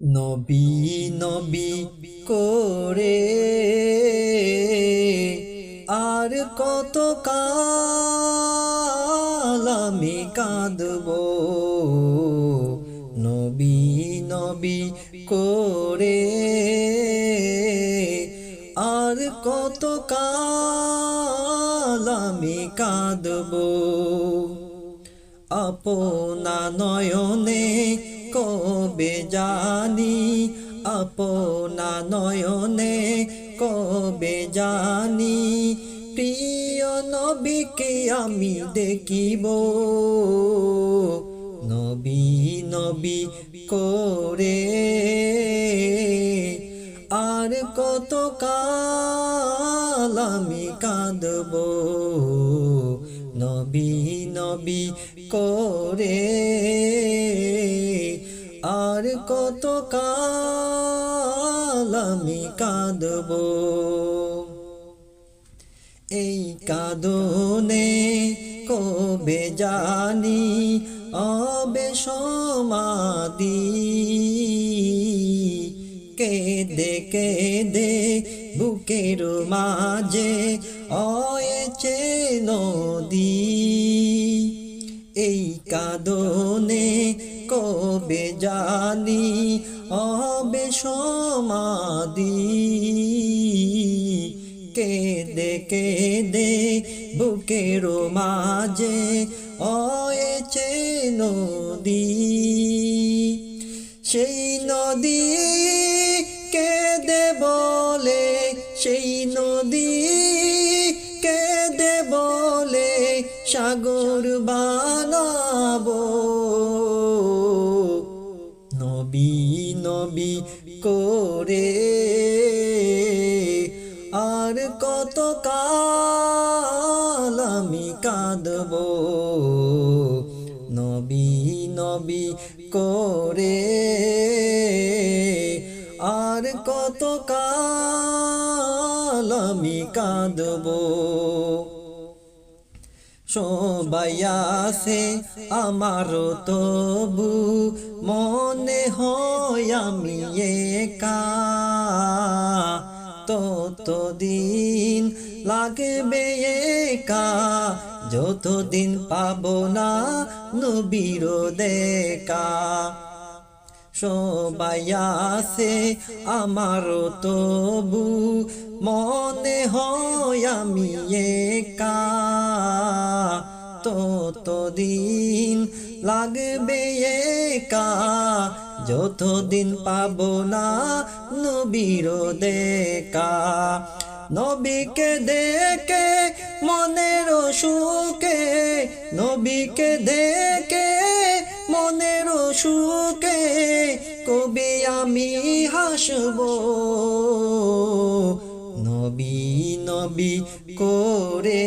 নবী নবী করে আর কত কাল আমি কাঁদব? নবী নবী করে আর কত কাল আমি কাঁদব? আপনা নয়নে কবে জানি? আপনা নয়নে কবে জানি? প্রিয় নবীকে আমি দেখিব। নবী নবী করে আর কত কাল আমি কাঁদব? নবী নবী করে কত কাল আমি কাঁদব? এই কাঁদনে কবে জানি অবে সমাদি কেদে কেদে বুকের মাঝে অয়েছে নদী। এই কাঁদনে কবে জানি অবে সমাদি কেদে কেদে বুকের মাঝে অয়েছে নদী। সেই নদী কেদে বলে, সেই নদী সাগর বানাবো নবী নবী করে আর কত কাল আমি কাঁদব। নবী নবী করে আর কত কাল আমি কাঁদব। সবাই আছে আমার, তবু মনে হয় আমি একা। ততদিন লাগবে একা, যতদিন পাবো না নবীর দেখা। সবাই আছে আমার, তবু মনে হয় আমি একা। ততদিন লাগবে একা, যতদিন পাবো না নবীর দেখা। নবীকে দেখে মনের সুখে, নবীকে দেখে মনের সুখে কবি আমি হাসব। নবী নবী করে